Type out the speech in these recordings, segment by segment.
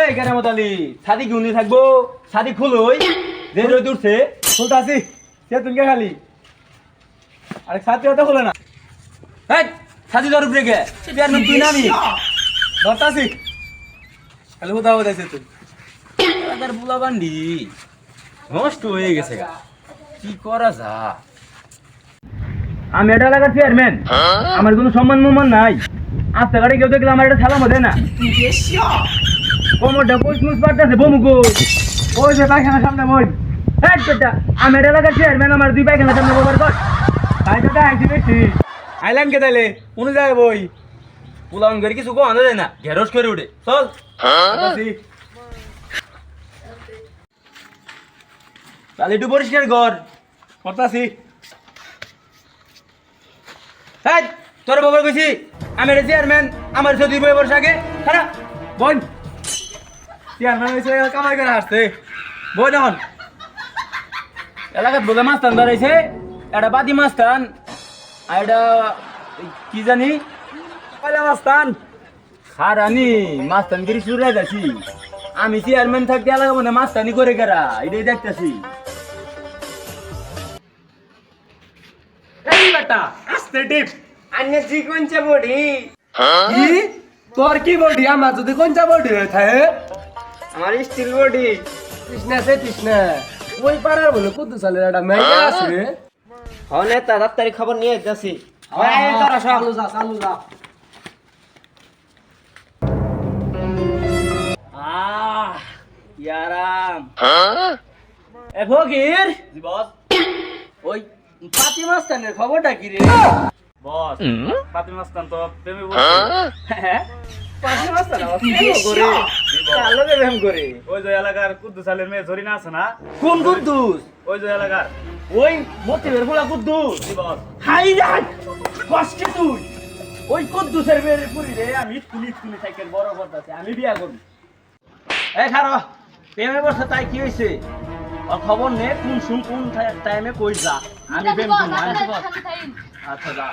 এই কেন মতালি সাদি কি উনি থাকব সাদি খুল ওই। যে রোদ উঠছে খুলতাছি সে তুলকে খালি? আরে ছাত্রী হতে খুলে না। এই তোর উপরে গে বিয়ার নাম তুই নামি। ধরতাছি। খালি কোথাও কোথাইছে তুই। বুলা বান্ডি। নষ্ট হয়ে গেছে গা। কি করা যা আমি এটা এলাকার চেয়ারম্যান আমার কোনো সম্মান মম্মান নাই। আস্তে গাড়ি কেউ দেখলে আমার এটা সালাম দেয় না। কোমরটা কোচ মুচ পাঠতেছে বমু গো ওই যে পায়খানার সামনে মই হ্যাঁ আমি এটা এলাকার চেয়ারম্যান আমার দুই পায়খানা সামনে ব্যবহার কর তাই তো আইছি বেশি। আইলাম কে তাইলে? কোন জায়গায় বই? পুলান করে কিছু কো আনা যায় না? ঘেরস করে উঠে। চল। তাহলে একটু পরিষ্কার কর। করতাছি। হ্যাঁ তোর বাবার কইছি, আমি চেয়ারম্যান আমার যদি বই বর্ষ আগে। খারাপ বোন। চেয়ারম্যান হয়েছে কামাই করে আসছে। বই দেখুন এলাকাত বোধহয় মাস্তান ধরাইছে, এটা বাদি মাস্তান আর এটা কি জানি? মাস্তান খারানি মাস্তান গিরি শুরু যাচ্ছি। আমি চেয়ারম্যান থাকতে এলাকা মনে মাস্তানি করে গেরা এটাই দেখতেছি। এই বেটা আস্তে টিপ। আন্য জি কোনছে বডি? কি? তোর কি বডি? আমার যদি কোনটা বডি হয়ে থাকে আমার স্টিল বডি। কৃষ্ণা সে কৃষ্ণা। ওই পাড়ার বলে কুদ্দু সালের একটা মেয়ে আছে হনে তা খবর নিয়ে যাচ্ছি। চালু যা চালু যা। আহ কি এ ফকির। বস। ওই পাতি মাস্তানের খবরটা কি রে? বস পাতি মাস্তান তো প্রেমে হ্যাঁ? পাতি মাস্তান আবার প্রেম করে কার লগে প্রেম করে? ওই যে এলাকার কুদ্দু সালের মেয়ে জরিনা আছে না? কোন কুদ্দুস? ওই যে এলাকার ওই মতিবের কুদ্দুস। জি বস হাই যান কষ্টে তুই। ওই কুদ্দুসের মেয়ের পুরি রে আমি স্কুলি স্কুলি সাইকেল বড় করতেছে আমি বিয়া করব এই খারো প্রেমে বসে তাই কি হয়েছে খবর নে কোন শুন কোন টাইমে কই যা। আমি প্রেম করব আমি আচ্ছা যা।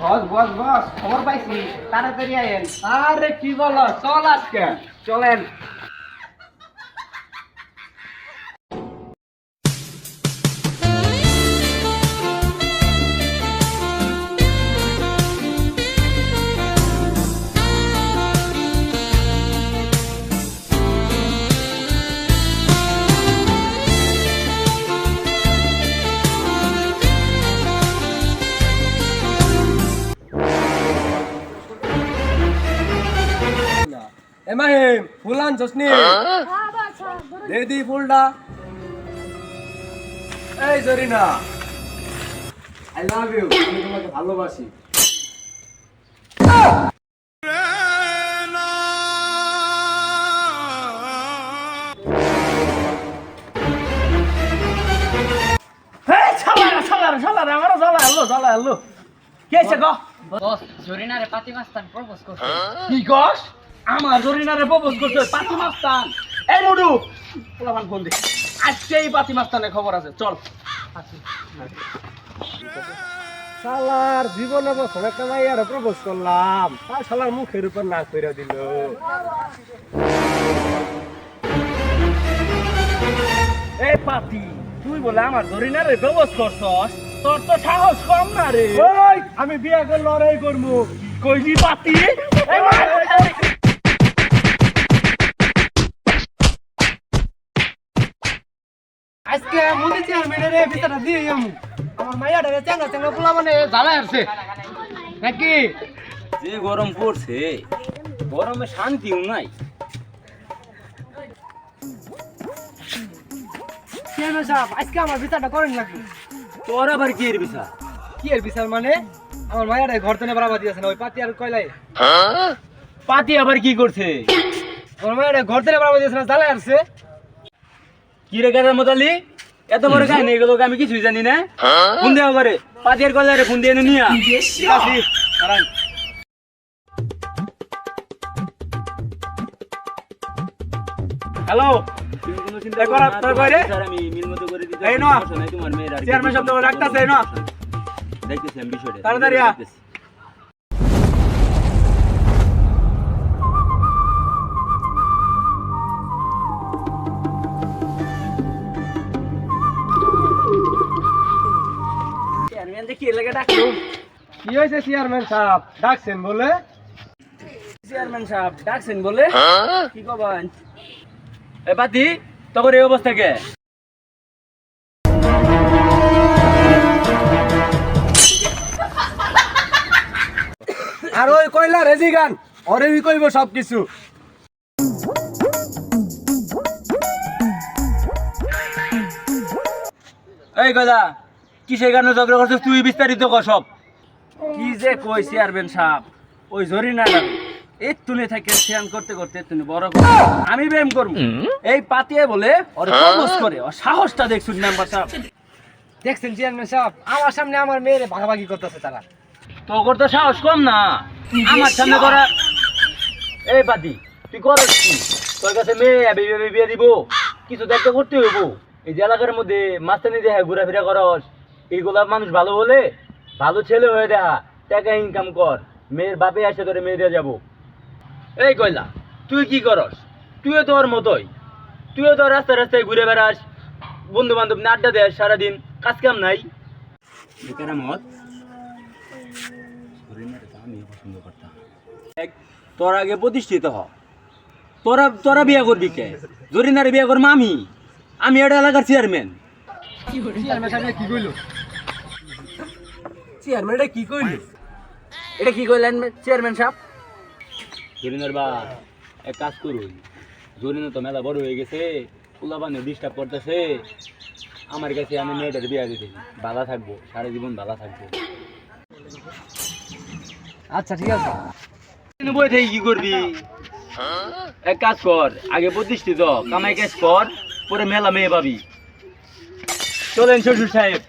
বস বস বস খবর পাইছি। তাড়াতাড়ি আয়েন। আরে কি বলো চল আজকে। চলেন। ফুল আনছস নি দে দি ফুলটা। এই জরিনা আই লাভ ইউ আমি তোমাকে ভালোবাসি। কে আছে গো? বস জরিনারে পাতি মাস্তান প্রপোজ করছে। কি কস আমার জরিনারে প্রপোজ করছে পাতি মাস্তান। এই মুডু পোলাপান ফোন দে। আজকেই পাতি মাস্তানের খবর আছে চল। শালার জীবনে প্রথম একটা মাইয়ার প্রপোজ করলাম। তার শালার মুখের উপর না কইরা দিল। এই পাতি তুই বলে আমার জরিনারে প্রপোজ করছস? তোর তো সাহস কম না রে। ওই আমি বিয়া করে লড়াই করব কইলি পাতি মুদি ভিতরে দিয়ে আমি। আমার মাইয়াটা চেঙ্গা চেঙ্গা পোলা মানে জ্বালায় আসছে নাকি? যে গরম পড়ছে গরমে শান্তিও নাই। আজকে আমার বিচারটা করেন লাগবে তোর আবার কি এর বিষয় কি এর বিচার মানে? আমার মায়ের ঘর থেকে বাড়াবা দিয়েছে না ওই পাতি আর কয়লাই। পাতি আবার কি করছে? আমার মায়ের ঘর থেকে বাড়াবা দিয়েছে না জ্বালায় আসছে কি রে গাদার মতালি? এত বড় কাহিনী এগুলো আমি কিছুই জানি না। কোন দেওয়া করে পাতির গলারে ফোন দিয়ে নিয়া হ্যালো দেখো হয়েছে চেয়ারম্যান সাহেব। ডাকছেন বলে? চেয়ারম্যান সাহেব ডাকছেন বলে? কি কবেন এ পাতি তখন এই অবস্থা কে? আর ওই কইলা রেজি গান ওরে কইব সব কিছু এই গদা কিসের গানে ঝগড়া করছিস? তুই বিস্তারিত কর সব। যে কই চেয়ারম্যান সাহেব ওই জরিনা এই তুলে থাকে ধ্যান করতে করতে তুমি বড় কর। আমি ব্যায়াম করব। এই পাতিয়ে বলে ওর প্রপোজ করে ওর সাহসটা দেখছুন মেম্বার সাহেব। দেখছেন চেয়ারম্যান সাহেব আমার সামনে আমার মেয়েরে ভাগাভাগি করতেছে তারা। তোর তো সাহস কম না। আমার সামনে করা এই পাতি তুই করস কি? তোর কাছে মেয়ে বিয়ে বিয়ে বিয়ে দিব। কিছু দেখতে করতে হইব। এই যে এলাকার মধ্যে মাস্তানি দেখা ঘোরাফেরা করস এইগুলা মানুষ ভালো হলে ভালো ছেলে হয়ে দেখা টাকা ইনকাম কর। মেয়ের বাপে আসে তোরে মেয়ে দিয়ে যাব। এই কয়লা তুই কি করস? তুইও তোর মতোই। তুইও তো রাস্তায় রাস্তায় ঘুরে বেড়াস। বন্ধু বান্ধব নিয়ে আড্ডা দেয় সারাদিন। কাজ কাম নাই। মত তোর আগে প্রতিষ্ঠিত হ। তোরা তোরা বিয়া করবি কে? জরিনারে বিয়া করব আমি। আমি এটা এলাকার চেয়ারম্যান চেয়ারম্যান কি কইলো? চেয়ারম্যান এটা কি কইলো? এটা কি করলেন চেয়ারম্যান সাহেব? জরিনার বা এক কাজ করুন। জরিনা তো মেলা বড় হয়ে গেছে পোলা পানি ডিস্টার্ব করতেছে। আমার কাছে আমি মেয়েটার বিয়া দিতে বাধা থাকব সারা জীবন বাধা থাকব। আচ্ছা ঠিক আছে। বই থেকে কি করবি? এক কাজ কর আগে প্রতিষ্ঠিত কামাই কাজ কর পরে মেলা মেয়ে পাবি। চলেন শ্বশুর সাহেব।